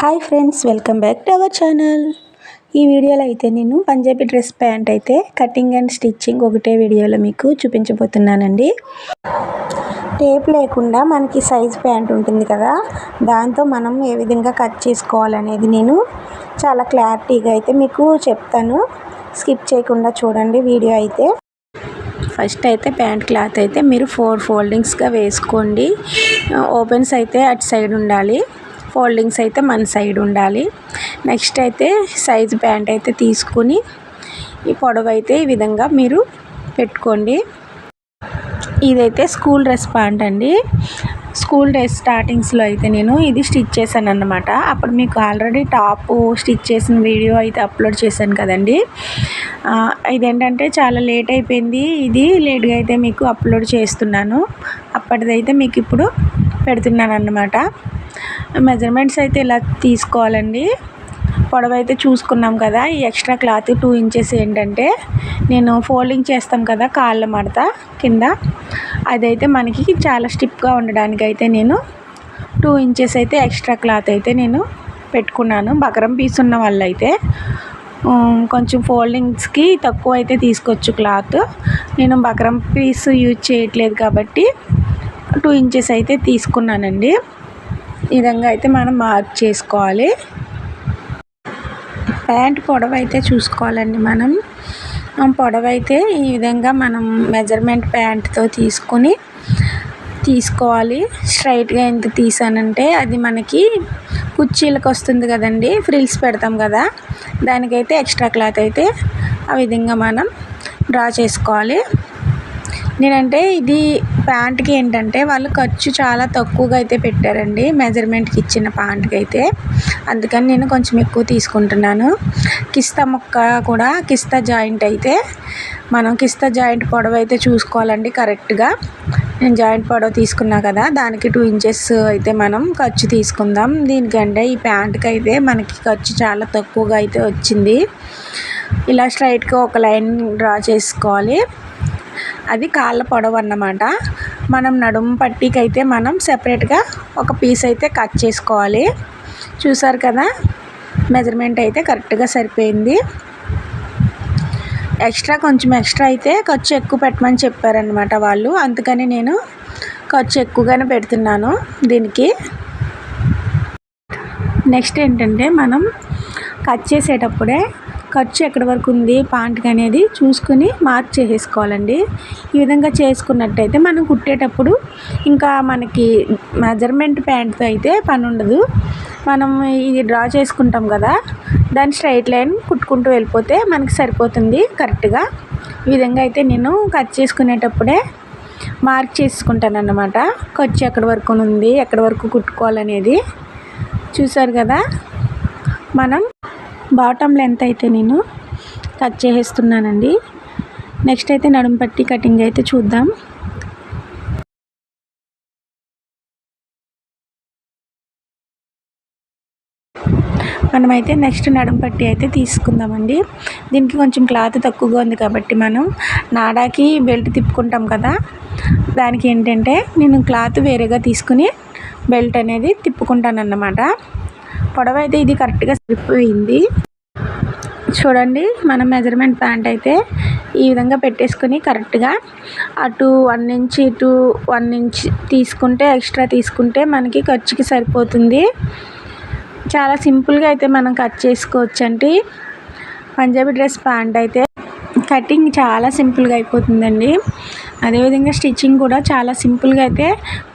Hi friends welcome back to our channel ఈ వీడియోలో అయితే నేను పంజాబీ డ్రెస్ ప్యాంట్ అయితే కటింగ్ అండ్ స్టిచ్చింగ్ ఒకటే వీడియోలో మీకు చూపించబోతున్నానండి. టేప్ లేకుండా మనకి సైజ్ ప్యాంట్ ఉంటుంది కదా దాంతో మనం ఏ విధంగా కట్ చేసుకోవాలనేది నేను చాలా క్లారిటీగా అయితే మీకు చెప్తాను. స్కిప్ చేయకుండా చూడండి వీడియో అయితే. ఫస్ట్ అయితే ప్యాంట్ క్లాత్ అయితే మీరు ఫోర్ ఫోల్డింగ్స్గా వేసుకోండి. ఓపెన్స్ అయితే అటు సైడ్ ఉండాలి. ఫోల్డింగ్స్ అయితే మన సైడ్ ఉండాలి. నెక్స్ట్ అయితే సైజ్ ప్యాంట్ అయితే తీసుకుని ఈ పొడవు అయితే ఈ విధంగా మీరు పెట్టుకోండి. ఇదైతే స్కూల్ డ్రెస్ ప్యాంట్ అండి. స్కూల్ డ్రెస్ స్టార్టింగ్స్లో అయితే నేను ఇది స్టిచ్ చేశాను అన్నమాట అప్పుడు మీకు ఆల్రెడీ టాప్ స్టిచ్ చేసిన వీడియో అయితే అప్లోడ్ చేశాను కదండి. ఇదేంటంటే చాలా లేట్ అయిపోయింది. ఇది లేట్గా అయితే మీకు అప్లోడ్ చేస్తున్నాను. అప్పటిదైతే మీకు ఇప్పుడు పెడుతున్నాను అన్నమాట మెజర్మెంట్స్ అయితే ఇలా తీసుకోవాలండి. పొడవు అయితే చూసుకున్నాం కదా ఈ ఎక్స్ట్రా క్లాత్ టూ ఇంచెస్ ఏంటంటే నేను ఫోల్డింగ్ చేస్తాం కదా కాళ్ళ మడత కింద. అదైతే మనకి చాలా స్టిప్గా ఉండడానికి అయితే నేను టూ ఇంచెస్ అయితే ఎక్స్ట్రా క్లాత్ అయితే నేను పెట్టుకున్నాను. బకరం పీస్ ఉన్న వాళ్ళైతే కొంచెం ఫోల్డింగ్స్కి తక్కువ అయితే తీసుకోవచ్చు క్లాత్. నేను బకరం పీస్ యూజ్ చేయట్లేదు కాబట్టి టూ ఇంచెస్ అయితే తీసుకున్నానండి. ఈ విధంగా అయితే మనం మార్క్ చేసుకోవాలి. ప్యాంట్ పొడవు అయితే చూసుకోవాలండి మనం. పొడవు అయితే ఈ విధంగా మనం మెజర్మెంట్ ప్యాంట్తో తీసుకొని తీసుకోవాలి. స్ట్రైట్గా ఎంత తీసానంటే అది మనకి కుర్చీలకు వస్తుంది కదండి ఫ్రిల్స్ పెడతాం కదా దానికైతే ఎక్స్ట్రా క్లాత్ అయితే ఆ విధంగా మనం డ్రా చేసుకోవాలి. నేనంటే ఇది ప్యాంట్కి ఏంటంటే వాళ్ళు ఖర్చు చాలా తక్కువగా అయితే పెట్టారండి. మెజర్మెంట్కి ఇచ్చిన ప్యాంట్కి అయితే. అందుకని నేను కొంచెం ఎక్కువ తీసుకుంటున్నాను. కిస్తా ముక్క కూడా కిస్తా జాయింట్ అయితే. మనం కిస్తా జాయింట్ పొడవు అయితే చూసుకోవాలండి కరెక్ట్గా. నేను జాయింట్ పొడవు తీసుకున్నా కదా దానికి టూ ఇంచెస్ అయితే మనం ఖర్చు తీసుకుందాం. దీనికంటే ఈ ప్యాంట్కి అయితే మనకి ఖర్చు చాలా తక్కువగా అయితే వచ్చింది. ఇలా స్ట్రైట్గా ఒక లైన్ డ్రా చేసుకోవాలి. అది కాళ్ళ పొడవు అన్నమాట. మనం నడుము పట్టీకి అయితే మనం సెపరేట్గా ఒక పీస్ అయితే కట్ చేసుకోవాలి. చూసారు కదా? మెజర్మెంట్ అయితే కరెక్ట్గా సరిపోయింది. ఎక్స్ట్రా కొంచెం ఎక్స్ట్రా అయితే ఖర్చు ఎక్కువ పెట్టమని చెప్పారనమాట వాళ్ళు. అందుకని నేను ఖర్చు ఎక్కువగానే పెడుతున్నాను దీనికి. నెక్స్ట్ ఏంటంటే మనం కట్ చేసేటప్పుడే ఖర్చు ఎక్కడి వరకు ఉంది పాంట్కి అనేది చూసుకుని మార్క్ చేసేసుకోవాలండి. ఈ విధంగా చేసుకున్నట్టయితే మనం కుట్టేటప్పుడు ఇంకా మనకి మెజర్మెంట్ ప్యాంట్తో అయితే పని ఉండదు. మనం ఇది డ్రా చేసుకుంటాం కదా దాని స్ట్రైట్ లైన్ కుట్టుకుంటూ వెళ్ళిపోతే మనకి సరిపోతుంది కరెక్ట్గా. ఈ విధంగా అయితే నేను కట్ చేసుకునేటప్పుడే మార్క్ చేసుకుంటాను అన్నమాట ఖర్చు ఎక్కడి వరకు ఉంది ఎక్కడి వరకు కుట్టుకోవాలనేది. చూసారు కదా మనం బాటమ్ లెంత్ అయితే నేను కట్ చేసేస్తున్నానండి. నెక్స్ట్ అయితే నడుము పట్టి కటింగ్ అయితే చూద్దాం. మనమైతే నెక్స్ట్ నడుం పట్టి అయితే తీసుకుందామండి. దీనికి కొంచెం క్లాత్ తక్కువగా ఉంది కాబట్టి మనం నాడాకి బెల్ట్ తిప్పుకుంటాం కదా దానికి ఏంటంటే నేను క్లాత్ వేరేగా తీసుకుని బెల్ట్ అనేది తిప్పుకుంటాను అన్నమాట పొడవ అయితే ఇది కరెక్ట్గా సరిపోయింది. చూడండి మన మెజర్మెంట్ ప్యాంట్ అయితే ఈ విధంగా పెట్టేసుకొని కరెక్ట్గా అటు వన్ ఇంచ్ ఇటు వన్ ఇంచ్ తీసుకుంటే ఎక్స్ట్రా తీసుకుంటే మనకి ఖర్చుకి సరిపోతుంది. చాలా సింపుల్గా అయితే మనం కట్ చేసుకోవచ్చండి. పంజాబీ డ్రెస్ ప్యాంట్ అయితే కటింగ్ చాలా సింపుల్గా అయిపోతుందండి. అదేవిధంగా స్టిచ్చింగ్ కూడా చాలా సింపుల్గా అయితే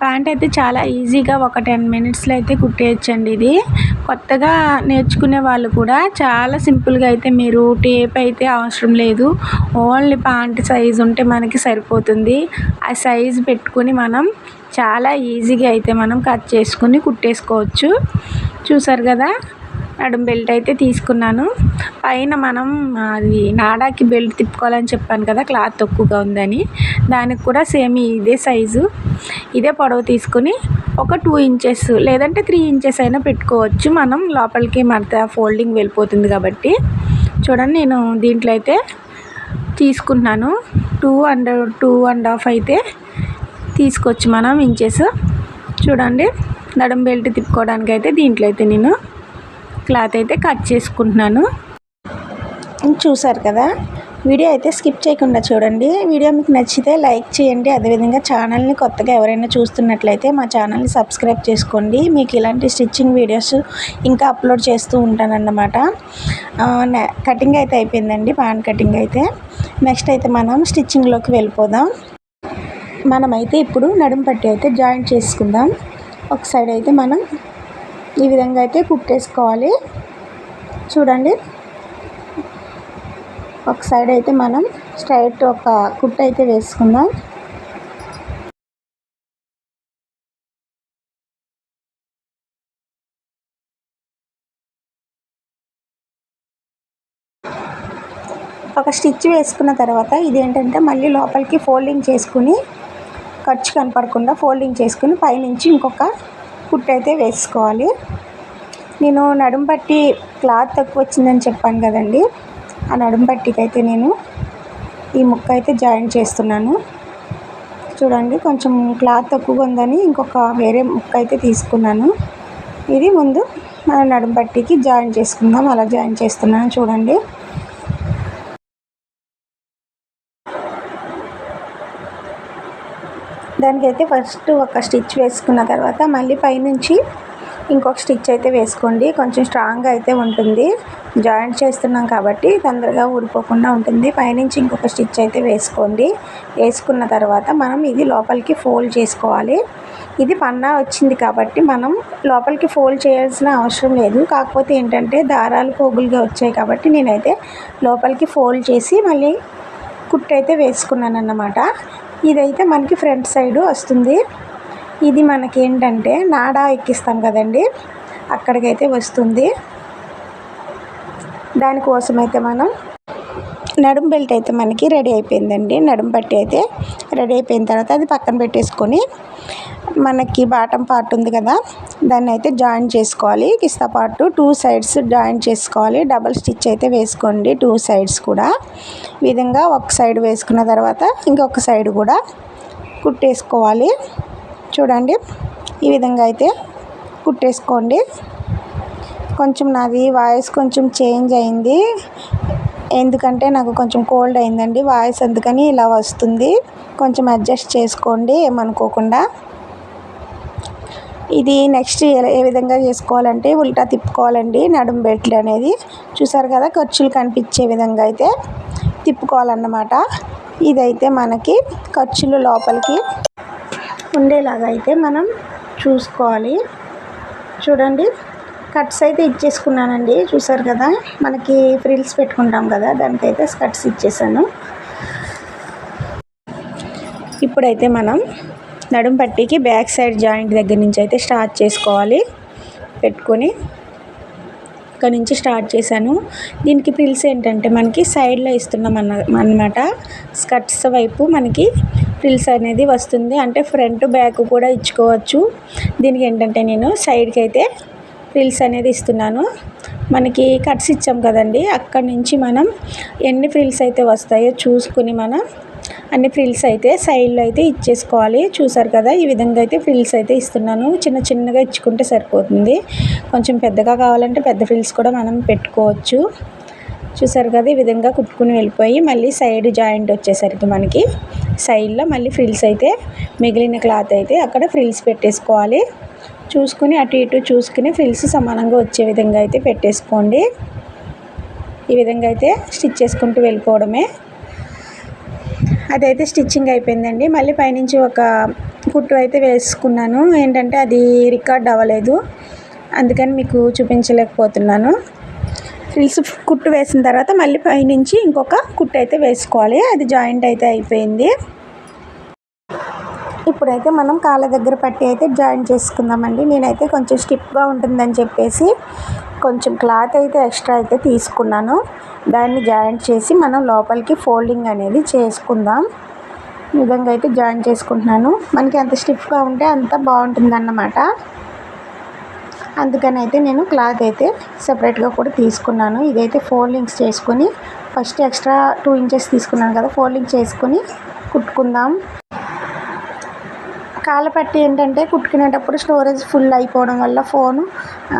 ప్యాంట్ అయితే చాలా ఈజీగా ఒక టెన్ మినిట్స్లో అయితే కుట్టేయచ్చండి ఇది. కొత్తగా నేర్చుకునే వాళ్ళు కూడా చాలా సింపుల్గా అయితే మీరు టేప్ అయితే అవసరం లేదు. ఓన్లీ ప్యాంట్ సైజ్ ఉంటే మనకి సరిపోతుంది. ఆ సైజ్ పెట్టుకుని మనం చాలా ఈజీగా అయితే మనం కట్ చేసుకుని కుట్టేసుకోవచ్చు. చూసారు కదా? నడుం బెల్ట్ అయితే తీసుకున్నాను. పైన మనం అది నాడాకి బెల్ట్ తిప్పుకోవాలని చెప్పాను కదా క్లాత్ తక్కువగా ఉందని. దానికి కూడా సేమ్ ఇదే సైజు. ఇదే పొడవు తీసుకుని ఒక టూ ఇంచెస్ లేదంటే త్రీ ఇంచెస్ అయినా పెట్టుకోవచ్చు. మనం లోపలికి మడత ఫోల్డింగ్ వెళ్ళిపోతుంది కాబట్టి. చూడండి నేను దీంట్లో అయితే తీసుకుంటున్నాను. Two and two and half అయితే తీసుకోవచ్చు మనం ఇంచెస్. చూడండి నడుం బెల్ట్ తిప్పుకోవడానికి అయితే దీంట్లో అయితే నేను క్లాత్ అయితే కట్ చేసుకుంటున్నాను. చూసారు కదా? వీడియో అయితే స్కిప్ చేయకుండా చూడండి. వీడియో మీకు నచ్చితే లైక్ చేయండి. అదేవిధంగా ఛానల్ని కొత్తగా ఎవరైనా చూస్తున్నట్లయితే మా ఛానల్ని సబ్స్క్రైబ్ చేసుకోండి. మీకు ఇలాంటి స్టిచ్చింగ్ వీడియోస్ ఇంకా అప్లోడ్ చేస్తూ ఉంటానన్నమాట. కటింగ్ అయితే అయిపోయిందండి పాన్ కటింగ్ అయితే. నెక్స్ట్ అయితే మనం స్టిచ్చింగ్లోకి వెళ్ళిపోదాం. మనమైతే ఇప్పుడు నడుం పట్టి అయితే జాయింట్ చేసుకుందాం. ఒక సైడ్ అయితే మనం ఈ విధంగా అయితే కుట్టేసుకోవాలి చూడండి. ఒక సైడ్ అయితే మనం స్ట్రైట్ ఒక కుట్ట అయితే వేసుకుందాం. ఒక స్టిచ్ వేసుకున్న తర్వాత ఇదేంటంటే మళ్ళీ లోపలికి ఫోల్డింగ్ చేసుకుని ఖర్చు కనపడకుండా ఫోల్డింగ్ చేసుకుని పైనుంచి ఇంకొక కుట్ట అయితే వేసుకోవాలి. నేను నడుం పట్టి క్లాత్ తక్కువ వచ్చిందని చెప్పాను కదండి. ఆ నడుం పట్టికి అయితే నేను ఈ ముక్క అయితే జాయిన్ చేస్తున్నాను. చూడండి కొంచెం క్లాత్ తక్కువగా ఉందని ఇంకొక వేరే ముక్క అయితే తీసుకున్నాను. ఇది ముందు మన నడుం పట్టికి జాయిన్ చేసుకుందాం. అలా జాయిన్ చేస్తున్నాను చూడండి. దానికైతే ఫస్ట్ ఒక స్టిచ్ వేసుకున్న తర్వాత మళ్ళీ పైనుంచి ఇంకొక స్టిచ్ అయితే వేసుకోండి. కొంచెం స్ట్రాంగ్గా అయితే ఉంటుంది. జాయింట్ చేస్తున్నాం కాబట్టి తొందరగా ఊడిపోకుండా ఉంటుంది. పైనుంచి ఇంకొక స్టిచ్ అయితే వేసుకోండి. వేసుకున్న తర్వాత మనం ఇది లోపలికి ఫోల్డ్ చేసుకోవాలి. ఇది పన్నా వచ్చింది కాబట్టి మనం లోపలికి ఫోల్డ్ చేయాల్సిన అవసరం లేదు. కాకపోతే ఏంటంటే దారాలు పోగులుగా వచ్చాయి కాబట్టి నేనైతే లోపలికి ఫోల్డ్ చేసి మళ్ళీ కుట్టైతే అయితే వేసుకున్నాను అన్నమాట ఇదైతే మనకి ఫ్రంట్ సైడ్ వస్తుంది. ఇది మనకి ఏంటంటే నాడా ఎక్కిస్తాం కదండి. అక్కడికైతే వస్తుంది. దానికోసం అయితే మనం నడుం బెల్ట్ అయితే మనకి రెడీ అయిపోయిందండి. నడుం పట్టి అయితే రెడీ అయిపోయిన తర్వాత అది పక్కన పెట్టేసుకొని మనకి బాటం పార్ట్ ఉంది కదా దాన్ని అయితే జాయిన్ చేసుకోవాలి. కిస్తా పార్ట్ టూ సైడ్స్ జాయిన్ చేసుకోవాలి. డబల్ స్టిచ్ అయితే వేసుకోండి టూ సైడ్స్ కూడా. విధంగా ఒక సైడ్ వేసుకున్న తర్వాత ఇంకొక సైడ్ కూడా కుట్టేసుకోవాలి. చూడండి ఈ విధంగా అయితే కుట్టేసుకోండి. కొంచెం నాది వాయిస్ కొంచెం చేంజ్ అయింది. ఎందుకంటే నాకు కొంచెం కోల్డ్ అయిందండి వాయిస్ అందుకని ఇలా వస్తుంది. కొంచెం అడ్జస్ట్ చేసుకోండి ఏమనుకోకుండా. ఇది నెక్స్ట్ ఏ విధంగా చేసుకోవాలంటే ఉల్టా తిప్పుకోవాలండి. నడుము బెల్ట్లు అనేది చూసారు కదా ఖర్చులు కనిపించే విధంగా అయితే తిప్పుకోవాలన్నమాట. ఇదైతే మనకి ఖర్చులు లోపలికి ఉండేలాగా అయితే మనం చూసుకోవాలి. చూడండి కట్స్ అయితే ఇచ్చేసుకున్నానండి. చూసారు కదా మనకి ఫ్రిల్స్ పెట్టుకుంటాం కదా దానికైతే కట్స్ ఇచ్చేసాను. ఇప్పుడైతే మనం నడుం పట్టికి బ్యాక్ సైడ్ జాయింట్ దగ్గర నుంచి అయితే స్టార్ట్ చేసుకోవాలి. పెట్టుకొని ఇక్కడ నుంచి స్టార్ట్ చేశాను. దీనికి ప్రిల్స్ ఏంటంటే మనకి సైడ్లో ఇస్తున్నాం అన్న అన్నమాట. స్కర్ట్స్ వైపు మనకి ఫ్రిల్స్ అనేది వస్తుంది. అంటే ఫ్రంట్ బ్యాక్ కూడా ఇచ్చుకోవచ్చు. దీనికి ఏంటంటే నేను సైడ్కి అయితే ఫ్రిల్స్ అనేది ఇస్తున్నాను. మనకి కట్స్ ఇచ్చాం కదండి. అక్కడి నుంచి మనం ఎన్ని ఫ్రిల్స్ అయితే వస్తాయో చూసుకుని మనం అన్ని ఫ్రిల్స్ అయితే సైడ్లో అయితే ఇచ్చేసుకోవాలి. చూసారు కదా ఈ విధంగా అయితే ఫ్రిల్స్ అయితే ఇస్తున్నాను. చిన్న చిన్నగా ఇచ్చుకుంటే సరిపోతుంది. కొంచెం పెద్దగా కావాలంటే పెద్ద ఫ్రిల్స్ కూడా మనం పెట్టుకోవచ్చు. చూసారు కదా ఈ విధంగా కుట్టుకుని వెళ్ళిపోయి మళ్ళీ సైడ్ జాయింట్ వచ్చేసరికి మనకి సైడ్లో మళ్ళీ ఫ్రిల్స్ అయితే మిగిలిన క్లాత్ అయితే అక్కడ ఫ్రిల్స్ పెట్టేసుకోవాలి. చూసుకుని అటు ఇటు చూసుకుని ఫ్రిల్స్ సమానంగా వచ్చే విధంగా అయితే పెట్టేసుకోండి. ఈ విధంగా అయితే స్టిచ్ చేసుకుంటూ వెళ్ళిపోవడమే. అదైతే స్టిచ్చింగ్ అయిపోయిందండి. మళ్ళీ పైనుంచి ఒక కుట్టు అయితే వేసుకున్నాను. ఏంటంటే అది రికార్డ్ అవ్వలేదు. అందుకని మీకు చూపించలేకపోతున్నాను. ఫ్రిల్స్ కుట్టు వేసిన తర్వాత మళ్ళీ పైనుంచి ఇంకొక కుట్టు అయితే వేసుకోవాలి. అది జాయింట్ అయితే అయిపోయింది. ఇప్పుడైతే మనం కాళ్ళ దగ్గర పట్టి అయితే జాయిన్ చేసుకుందామండి. నేనైతే కొంచెం స్టిప్గా ఉంటుందని చెప్పేసి కొంచెం క్లాత్ అయితే ఎక్స్ట్రా అయితే తీసుకున్నాను. దాన్ని జాయింట్ చేసి మనం లోపలికి ఫోల్డింగ్ అనేది చేసుకుందాం. ఈ విధంగా అయితే జాయిన్ చేసుకుంటున్నాను. మనకి ఎంత స్టిఫ్గా ఉంటే అంత బాగుంటుందన్నమాట. అందుకని అయితే నేను క్లాత్ అయితే సపరేట్గా కూడా తీసుకున్నాను. ఇదైతే ఫోల్డింగ్స్ చేసుకొని ఫస్ట్ ఎక్స్ట్రా టూ ఇంచెస్ తీసుకున్నాను కదా ఫోల్డింగ్ చేసుకొని కుట్టుకుందాం. కాళ్ళపట్టి ఏంటంటే కుట్టుకునేటప్పుడు స్టోరేజ్ ఫుల్ అయిపోవడం వల్ల ఫోను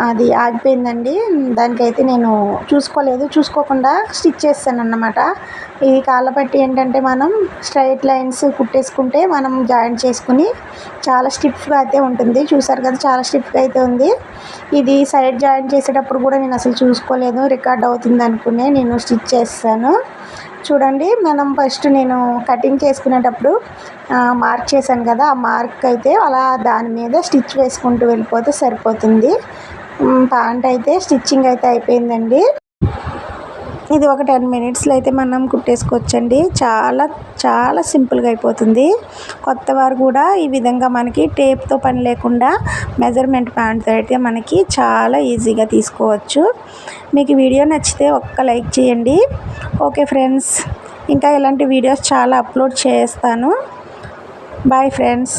అది ఆగిపోయిందండి. దానికైతే నేను చూసుకోలేదు. చూసుకోకుండా స్టిచ్ చేస్తాను అన్నమాట ఈ కాళ్ళపట్టి ఏంటంటే మనం స్ట్రైట్ లైన్స్ కుట్టేసుకుంటే మనం జాయింట్ చేసుకుని చాలా స్టిఫ్గా అయితే ఉంటుంది. చూసారు కదా చాలా స్టిఫ్గా అయితే ఉంది. ఇది సైడ్ జాయింట్ చేసేటప్పుడు కూడా నేను అసలు చూసుకోలేదు. రికార్డ్ అవుతుంది అనుకునే నేను స్టిచ్ చేస్తాను. చూడండి మనం ఫస్ట్ నేను కటింగ్ చేసుకునేటప్పుడు మార్క్ చేశాను కదా ఆ మార్క్ అయితే అలా దాని మీద స్టిచ్ వేసుకుంటూ వెళ్ళిపోతే సరిపోతుంది. ప్యాంట్ అయితే స్టిచ్చింగ్ అయితే అయిపోయిందండి. ఇది ఒక టెన్ మినిట్స్లో అయితే మనం కుట్టేసుకోవచ్చండి. చాలా చాలా సింపుల్గా అయిపోతుంది. కొత్త వారు కూడా ఈ విధంగా మనకి టేప్తో పని లేకుండా మెజర్మెంట్ ప్యాంట్తో అయితే మనకి చాలా ఈజీగా తీసుకోవచ్చు. మీకు వీడియో నచ్చితే ఒక్క లైక్ చేయండి. ఓకే ఫ్రెండ్స్ ఇంకా ఇలాంటి వీడియోస్ చాలా అప్లోడ్ చేస్తాను. Bye friends.